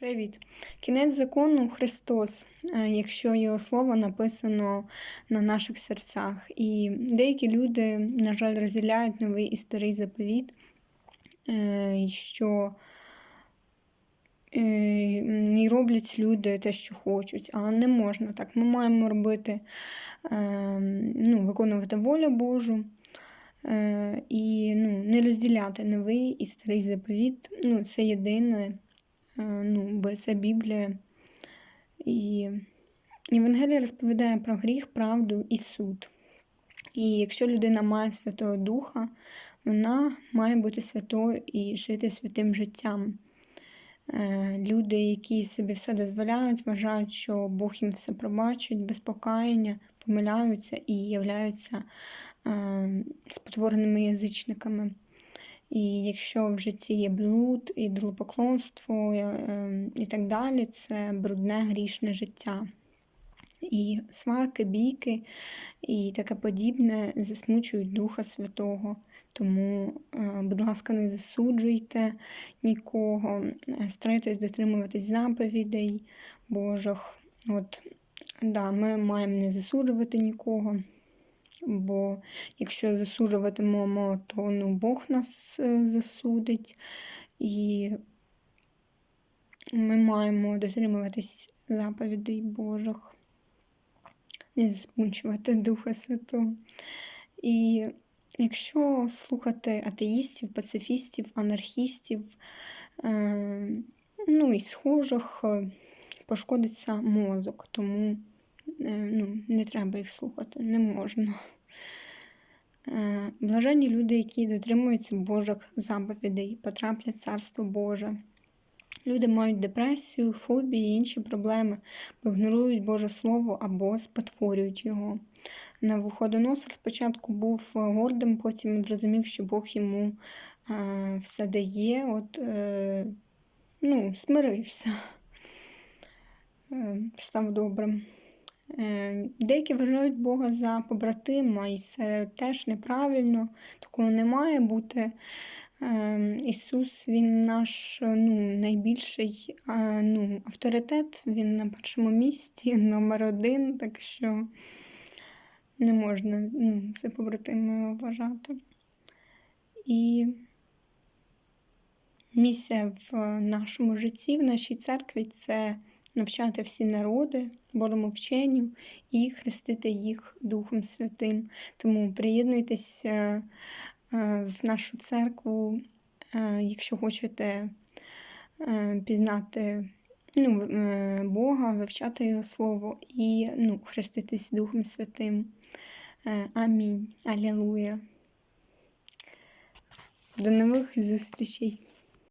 Привіт! Кінець закону Христос, е, якщо його слово написано на наших серцях. І деякі люди, на жаль, розділяють новий і старий заповіт, е, що е, і роблять люди те, що хочуть, але не можна так. Ми маємо робити, ну, виконувати волю Божу. І ну, не розділяти новий і старий заповіт. Ну, Це єдине. Е, ну, бо це Біблія. І Євангелія розповідає про гріх, правду і суд. І якщо людина має Святого Духа, вона має бути святою і жити святим життям. Е, люди, які собі все дозволяють, вважають, що Бог їм все пробачить, без покаяння, помиляються і являються е, спотвореними язичниками. І якщо в житті є блуд, і, ем, і так далі, це брудне грішне життя. І сварки, бійки і таке подібне засмучують Духа Святого. Тому, е, будь ласка, не засуджуйте нікого, е, старайтесь дотримуватись заповідей Божих. От, да, Ми маємо не засуджувати нікого. Бо якщо засуджуватимемо, то ну, Бог нас е, засудить, і ми маємо дотримуватись заповідей Божих, не засмучувати Духа Святого. І якщо слухати атеїстів, пацифістів, анархістів, е, ну і схожих, е, пошкодиться мозок, тому ну, не треба їх слухати, не можна. Е, блаженні люди, які дотримуються Божих заповідей, потраплять в Царство Боже. Люди мають депресію, фобії і інші проблеми, бо ігнорують Боже Слово або спотворюють його. Навуходоносор спочатку був гордим, потім зрозумів, що Бог йому е, все дає, от, е, ну, смирився, е, став добрим. Е, деякі вважають Бога за побратима, і це теж неправильно, такого не має бути. Е, Ісус, Він наш ну, найбільший ну, авторитет, Він на першому місці, номер один, так що не можна ну, це побратимою вважати. І місія в нашому житті, в нашій церкві це навчати всі народи Божому вченню і хрестити їх Духом Святим. Тому приєднуйтеся е, в нашу церкву, е, якщо хочете е, пізнати ну, Бога, вивчати Його Слово і ну, хреститись Духом Святим. Амінь. Алілуя. До нових зустрічей!